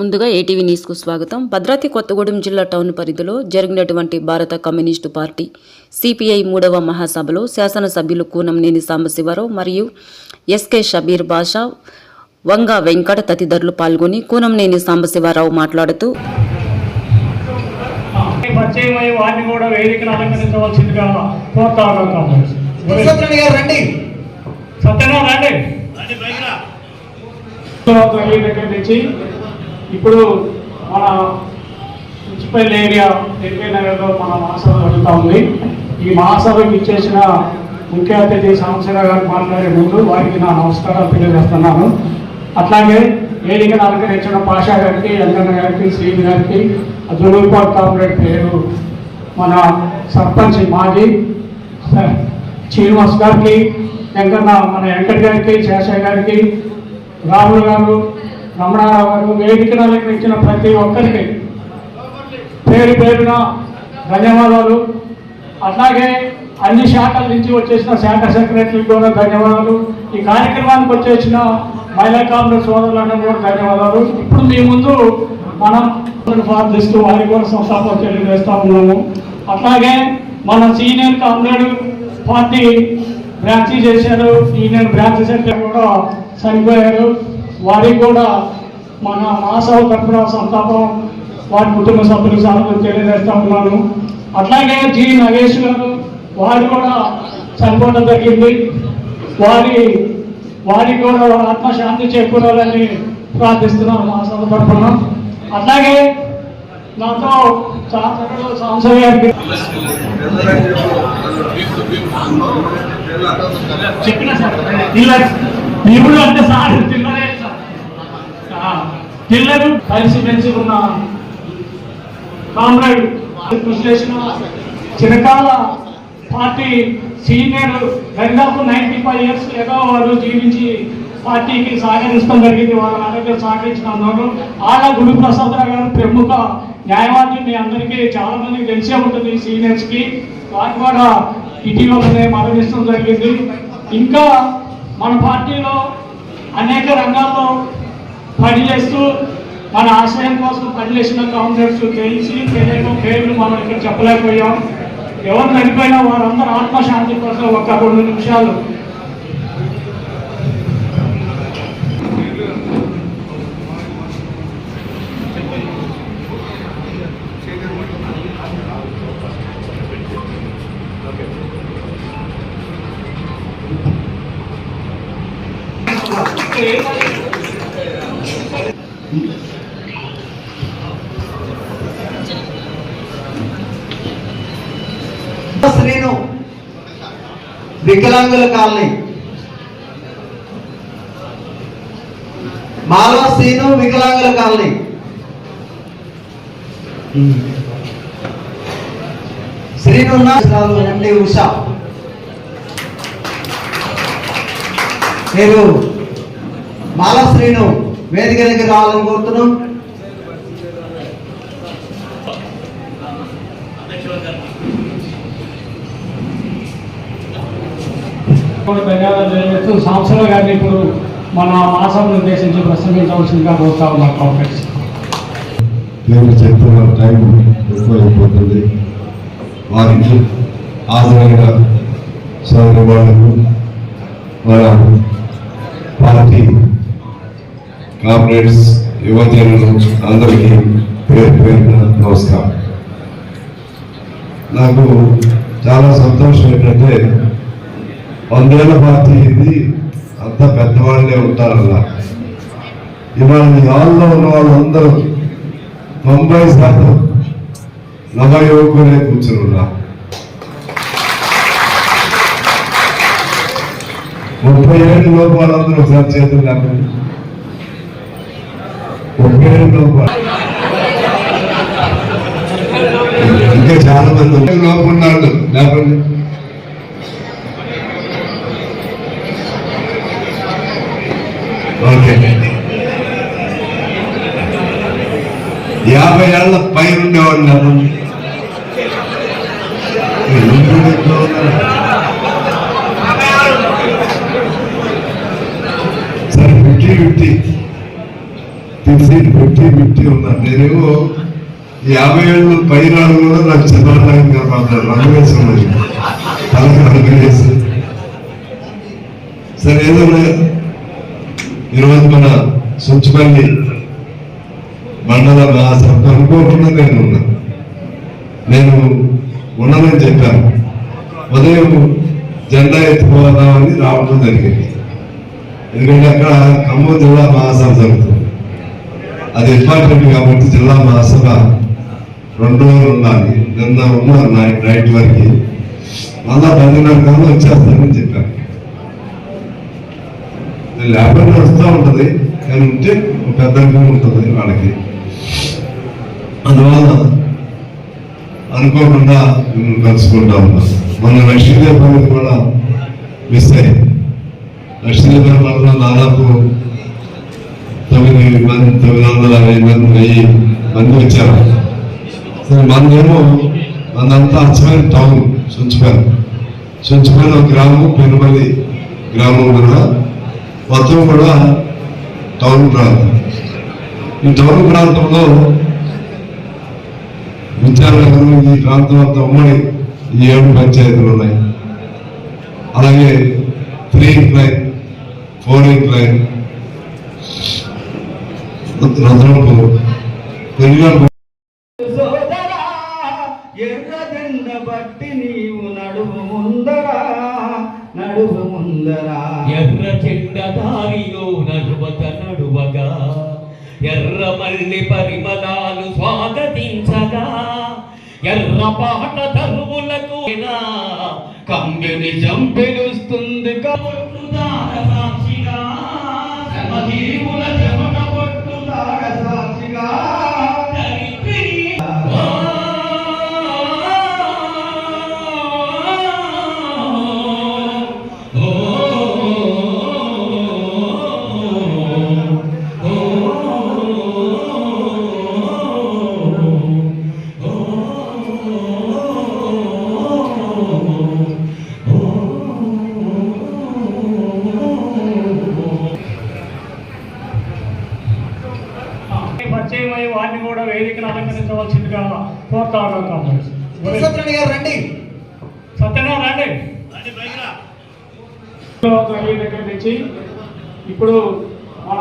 ముందుగా ఏటీవీ న్యూస్కు స్వాగతం. భద్రాద్రి కొత్తగూడెం జిల్లా టౌన్ పరిధిలో జరిగినటువంటి భారత కమ్యూనిస్టు పార్టీ సిపిఐ మూడవ మహాసభలో శాసనసభ్యులు కూనంనేని సాంబశివరావు మరియు ఎస్కే షబీర్ బాషా వంగ వెంకట తదితరులు పాల్గొని కూనంనేని సాంబశివరావు మాట్లాడుతూ సత్యనారాయణ గారు రండి. ఇప్పుడు మన మున్సిపల్ ఏరియా ఎల్పీ నగర్లో మన మహాసభ జరుగుతూ ఉంది. ఈ మహాసభకి ఇచ్చేసిన ముఖ్య అతిథి సంవత్సరావు గారు మాట్లాడే ముందు వారికి నా నమస్కారాలు తెలియజేస్తున్నాను. అట్లాగే వేదికను అలంకరించిన పాషా గారికి వెంకన్న గారికి శ్రీని గారికి జులూపాట్ కార్పొరేట్ పేరు మన సర్పంచ్ మాజీ శ్రీనివాస్ గారికి వెంకన్న మన వెంకట్ గారికి శేషయ్య గారికి రాహుల్ గారు రమణారావు గారు వేదికను అలంకరించిన ప్రతి ఒక్కరికి పేరు పేరున ధన్యవాదాలు. అట్లాగే అన్ని శాఖల నుంచి వచ్చేసిన శాఖ సెక్రటరీకి కూడా ధన్యవాదాలు. ఈ కార్యక్రమానికి వచ్చేసిన మహిళా కాంగ్రెస్ సోదరులందరూ కూడా ధన్యవాదాలు. ఇప్పుడు మీ ముందు మనం ప్రార్థిస్తూ వారి కూడా సంస్థాపన తెలియజేస్తా ఉన్నాము. అట్లాగే మన సీనియర్ కామ్రేడ్ పార్టీ బ్రాంచీ చేశారు. సీనియర్ బ్రాంచ్ సెక్రటరీ కూడా చనిపోయారు వారికి కూడా మన మాసవ తరఫున సంతాపం వారి కుటుంబ సభ్యులకు సాధన తెలియజేస్తా ఉన్నాను. అట్లాగే జి. నగేష్ గారు వారు కూడా చనిపోవడం జరిగింది. వారి వారికి కూడా వారి ఆత్మశాంతి చేకూరాలని ప్రార్థిస్తున్నాను మా సభ తరఫున. అట్లాగే నాతో శాసనసభ్యులు గారికి చెప్పిన సార్ ఇలా ఇప్పుడు అంటే సార్ పిల్లలే పిల్లలు కలిసి మెలిసి ఉన్న కామ్రేడ్ విశ్లేషణ చిరకాల పార్టీ సీనియర్ దాదాపు నైన్టీ ఫైవ్ ఇయర్స్ ఏదో వారు జీవించి పార్టీకి సహకరించడం జరిగింది. వాళ్ళ దగ్గర సహకరించిన అందరూ ఆళ్ళ గురు ప్రసాద్ రావు గారు ప్రముఖ న్యాయవాది. మీ అందరికీ చాలా మందికి తెలిసే ఉంటుంది సీనియర్స్కి. వారు కూడా ఇటీవలనే మరణించడం జరిగింది. ఇంకా మన పార్టీలో అనేక రంగాల్లో పనిచేస్తూ మన ఆశయం కోసం పనిచేసిన కాంగ్రెస్ తెలిసి తెలియడం పేర్లు మనం ఇక్కడ చెప్పలేకపోయాం. ఎవరు చనిపోయినా వారందరూ ఆత్మశాంతి కోసం ఒక రెండు నిమిషాలు వికలాంగుల కాలనీ. మాలవ శ్రీను వికలాంగుల కాలనీ. శ్రీను ఎండి ఉషా. నేను మాలవ శ్రీను వేదిక దగ్గర రావాలని కోరుతున్నాం. కూడా ధన్యవాదాలు తెలియజేస్తూ సంవత్సరాలు గారిని ఇప్పుడు మన మాసం ఉద్దేశించి ప్రసంగించవలసిందిగా కోరుతా ఉన్నాం కాంగ్రెస్. దేవుని చేతుల్లో టైం ఎక్కువైపోతుంది వారికి హాజరైన సోదరి వాళ్ళకు మన పార్టీ కామ్రేడ్స్ యువజనులు అందరికీ పేరు పేరున నమస్కారం. నాకు చాలా సంతోషం ఏంటంటే వందేళ్ళ పార్టీ ఇది అంత పెద్దవాళ్ళే ఉంటారలా ఇవాళ ఈ హాల్లో ఉన్న వాళ్ళందరూ తొంభై శాతం నవ యువకులే కూర్చున్నా ముప్పై ఏడు లోపు వాళ్ళందరూ ఒకసారి చేతులు లేపండి ముప్పై ఏడు లోపు ఇంకా చాలా మంది ఉన్నారు. లోపు ఉన్నాళ్ళు లేపండి ఓకే యాభై ఏళ్ళ పైన ఉండేవాడు లేపండి సరే fifty fifty fifty fifty fifty ఉంటాను నేనేమో యాభై ఏళ్ళు పైన కూడా నాకు చంద్రబాబు కనపడతారు. రంగు వేసి ఉన్నది తలకు సరే ఏదో ఈరోజు మన సుంచుపల్లి మండల మహాసభ అనుకోకుండా నేను ఉన్నా. నేను ఉన్నానని చెప్పాను. ఉదయం జెండా ఎత్తుకోదామని రావడం జరిగింది. ఎందుకంటే అక్కడ ఖమ్మం జిల్లా మహాసభ జరుగుతుంది. అది ఇంపార్టెంట్ కాబట్టి జిల్లా మహాసభ రెండు రోజులు ఉండాలి. నిన్న ఉన్నారు నైట్ నైట్ వరకు. మళ్ళా పదిన్నర కాలం వచ్చేస్తానని చెప్పాను. లేకుండా వస్తూ ఉంటుంది. కానీ ఉంటే పెద్దగా ఉంటుంది వాళ్ళకి. అందువల్ల అనుకోకుండా మిమ్మల్ని కలుసుకుంటా ఉన్నాం. మన లక్ష్మీదేవి కూడా మిస్ అయ్యింది లక్ష్మీదేవి పర్వతం దాదాపు తొమ్మిది మంది తొమ్మిది వందల అరవై మంది వెయ్యి మంది వచ్చారు. సరే మనదేమో మనంతా అచ్చమైన టౌన్ సుంచుపల్లి సుంచుపల్లి ఒక గ్రామం పెనుమల్లి గ్రామం కూడా. మొత్తం కూడా టౌన్ ప్రాంతం. ఈ టౌన్ ప్రాంతంలో విద్యానగరం ఈ ప్రాంతం అంతా ఉమ్మడి ఈ ఏడు పంచాయతీలు ఉన్నాయి. అలాగే త్రీ ఇంక్ లైన్ ఫోర్ పెరిగాడు ఎర్ర జెండ బట్టి నీవు నడువు ముందరా నడువు ముందరా. ఎర్ర చెండదారిలో నడువక నడువగా ఎర్ర మల్లి స్వాగతించగా ఎర్రపాట తరువులకు కంపెని జంపెలుస్తుంది కబొట్టుదార సాక్షిగా శ్రమజీవుల జమన పొట్టుదార సాక్షిగా పరిచయం అయ్యి వారిని కూడా వేదికను అలంకరించవలసిందిగా కోరుతా ఉన్నాం సత్యనారాయణ గారు రండి. సత్యనారాయణ రండి. దగ్గర నుంచి ఇప్పుడు మన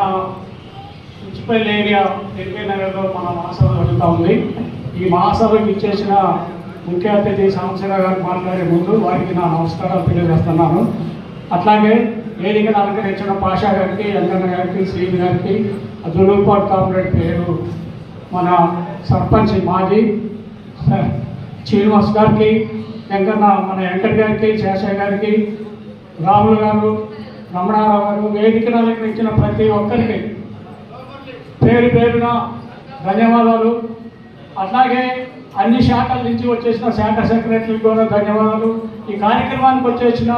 మున్సిపల్ ఏరియా ఎల్కే నగర్లో మన మహాసభ జరుగుతూ ఉంది. ఈ మహాసభకి ఇచ్చేసిన ముఖ్య అతిథి సంవత్సర గారు మాట్లాడే ముందు వారికి నా నమస్కారాలు తెలియజేస్తున్నాను. అట్లాగే వేదికను అలంకరించిన పాషా గారికి ఎల్లన్న గారికి శ్రీని గారికి జులూపాట్ కామ్రేడ్ పేరు మన సర్పంచ్ మాజీ శ్రీనివాస్ గారికి వెంకన్న మన వెంకట్ గారికి శేషయ్య గారికి రాములు గారు రమణారావు గారు వేదికను అలంకరించిన ప్రతి ఒక్కరికి పేరు పేరున ధన్యవాదాలు. అట్లాగే అన్ని శాఖల నుంచి వచ్చేసిన శాఖ సెక్రటరీకి కూడా ధన్యవాదాలు. ఈ కార్యక్రమానికి వచ్చేసిన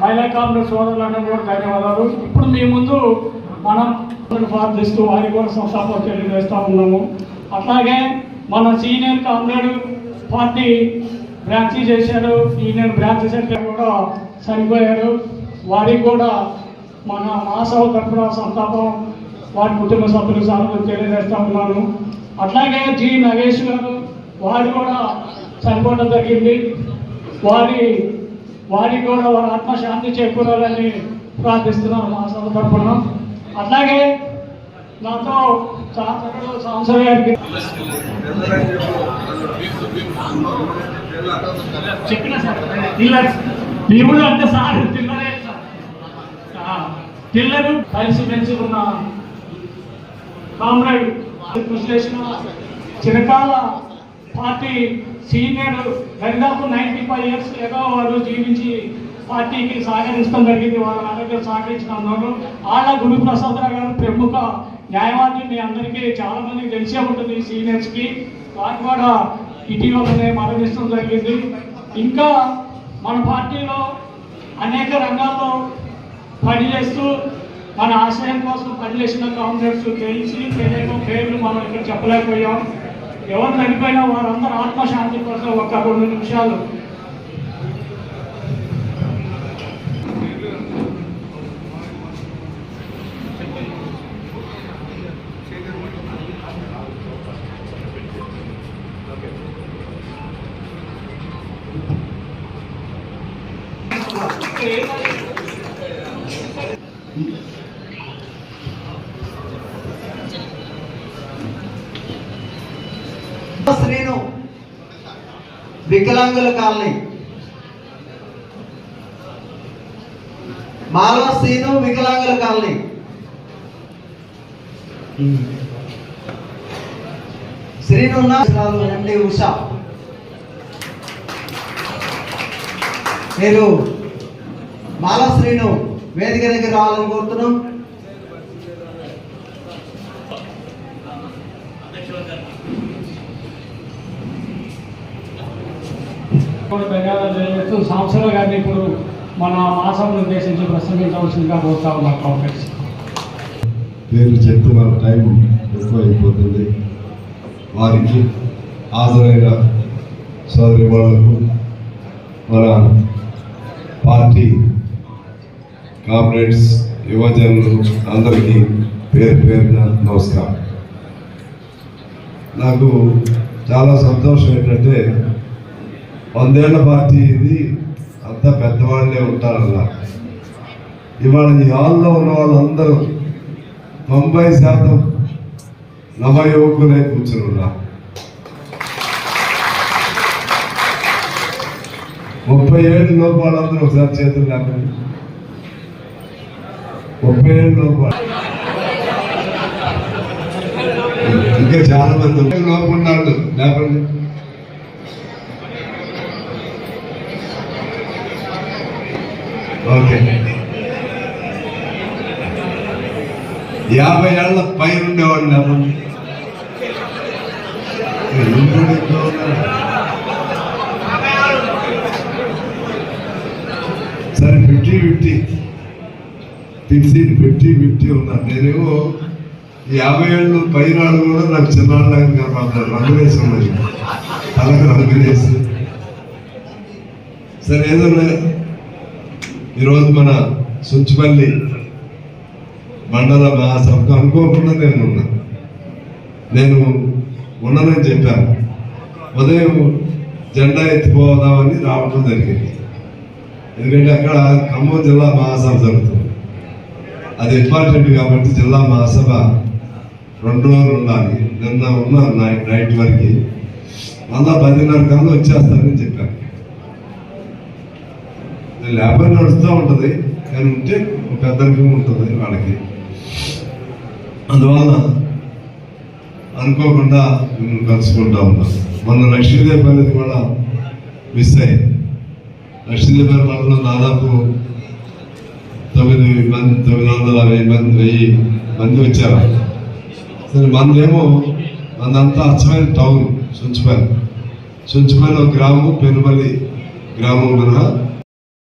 మహిళా కాంగ్రెస్ సోదరులందరూ కూడా ధన్యవాదాలు. ఇప్పుడు మీ ముందు మనం ప్రార్థిస్తూ వారి కూడా సపోర్ట్ తెలియజేస్తూ ఉన్నాము. అట్లాగే మన సీనియర్ కామ్రేడ్ పార్టీ బ్రాంచీ చేశారు. సీనియర్ బ్రాంచ్ సెక్రటరీ కూడా చనిపోయారు. వారికి కూడా మన మాసవ తరఫున సంతాపం వారి కుటుంబ సభ్యులు సార్లు తెలియజేస్తూ ఉన్నాను. అట్లాగే జి నగేష్ గారు వారు కూడా చనిపోవడం జరిగింది. వారి వారికి కూడా వారి ఆత్మశాంతి చేకూరాలని ప్రార్థిస్తున్నాను మా సభ అట్లాగే నాతో శాసకుడు గారికి చెప్పిన సార్? పిల్లర్ దేవుడు అంటే సార్ పిల్లరే పిల్లలు కలిసి మెలిసి ఉన్న కామ్రేడ్ విశ్లేషణ చిరకాల పార్టీ సీనియర్ దాదాపు నైంటీ ఫైవ్ ఇయర్స్ ఏదో వాళ్ళు జీవించి పార్టీకి సహకరించడం జరిగింది. వాళ్ళ ఆరోగ్యం సహకరించిన అన్నారు ఆళ్ళ గురుప్రసాదరావు గారు ప్రముఖ న్యాయవాది మీ అందరికీ చాలా మందికి తెలిసే ఉంటుంది సీనియర్స్కి వారు కూడా ఇటీవలనే మరణించడం జరిగింది. ఇంకా మన పార్టీలో అనేక రంగాల్లో పనిచేస్తూ మన ఆశయం కోసం పనిచేసిన కాంగ్రెస్ తెలిసి తెలియక పేర్లు మనం ఇక్కడ చెప్పలేకపోయాం. ఎవరు చనిపోయినా వారందరూ ఆత్మశాంతి కోసం ఒక్క రెండు నిమిషాలు శ్రీను వికలాంగుల కాలనీ. మాలా శ్రీను వికలాంగుల కాలనీ. శ్రీనున్న ఎండి ఉషా. మీరు మాలా శ్రీను వేదిక దగ్గర రావాలని కోరుతున్నాం కూడా ధన్యవాదాలు తెలియజేస్తూ సంవత్సరాలు గారిని ఇప్పుడు మన మాసం ఉద్దేశించి ప్రసంగించవలసిందిగా కోరుతా ఉన్నాం కాంగ్రెస్. పేర్లు చెప్తే మన టైం ఎక్కువ అయిపోతుంది వారికి హాజరైన సోదరి వాళ్ళకు మన పార్టీ కామ్రేడ్స్ యువజనులు అందరికీ పేరు పేరున నమస్కారం. నాకు చాలా సంతోషం ఏంటంటే వందేళ్ళ పార్టీ ఇది. అంతా పెద్దవాళ్ళే ఉంటారన్నా. ఇవాళ ఈ హాల్లో ఉన్న వాళ్ళందరూ తొంభై శాతం నవయువకులే కూర్చున్నారు? ముప్పై ఏడు లోపు వాళ్ళందరూ ఒకసారి చేతులు లేకండి ముప్పై ఏడు లోపు ఇంకా చాలా మంది లోపల లోపు ఉన్నాళ్ళు లేపండి. ఓకే. యాభై ఏళ్ళ పైన ఉండేవాడిని లేపండి సరే fifty fifty fifteen fifty fifty ఉన్నాను నేనేమో యాభై ఏళ్ళు పైనాడు కూడా నాకు చిన్నలాగా కనపడతారు. రంగు వేసి ఉన్నది తలకు రంగులేసి సరే ఏదో ఈరోజు మన సుంచిపల్లి మండల మహాసభకు అనుకోకుండా నేను ఉన్నా. నేను ఉన్నానని చెప్పాను. ఉదయం జెండా ఎత్తిపోదామని రావడం జరిగింది. ఎందుకంటే అక్కడ ఖమ్మం జిల్లా మహాసభ జరుగుతుంది. అది ఇంపార్టెంట్ కాబట్టి జిల్లా మహాసభ రెండు రోజులు ఉండాలి. నిన్న ఉన్న నైట్ నైట్ వరకు. మళ్ళా పదిన్నర కన్నా వచ్చేస్తానని చెప్పాను. లేబర్ నడుస్తూ ఉంటుంది కానీ ఉంటే పెద్దలకి ఉంటుంది వాళ్ళకి. అందువల్ల అనుకోకుండా మేము కలుసుకుంటా ఉన్నాం. మొన్న లక్ష్మీదేవి కూడా మిస్ అయ్యింది లక్ష్మీదేవి పల్లెలో దాదాపు తొమ్మిది మంది తొమ్మిది వందల వెయ్యి మంది వెయ్యి మంది వచ్చారు. సరే మనదేమో మనదంతా అచ్చమైన టౌన్ సుంచుపల్లి సుంచుపల్లి ఒక గ్రామం పెనుమల్లి గ్రామం మినహా